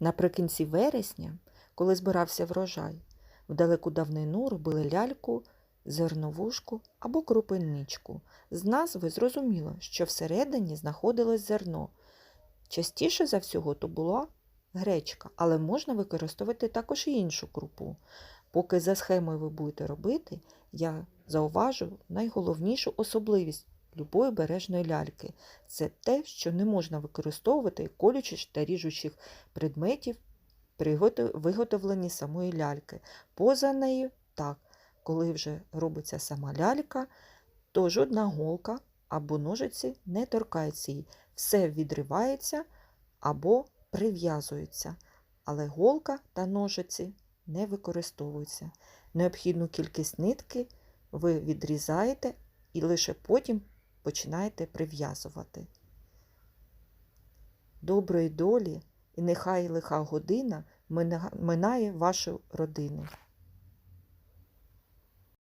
Наприкінці вересня, коли збирався врожай, в далеку давнину робили ляльку, зерновушку або крупиничку. З назви зрозуміло, що всередині знаходилось зерно. Частіше за всього то була гречка, але можна використовувати також і іншу крупу. Поки за схемою ви будете робити, я зауважу найголовнішу особливість любої бережної ляльки це те, що не можна використовувати колючих та ріжучих предметів при виготовленні самої ляльки. Поза нею, так, коли вже робиться сама лялька, то жодна голка або ножиці не торкається її. Все відривається або прив'язується, але голка та ножиці не використовуються. Необхідну кількість нитки ви відрізаєте і лише потім починаєте прив'язувати. Доброї долі і нехай лиха година минає вашу родину.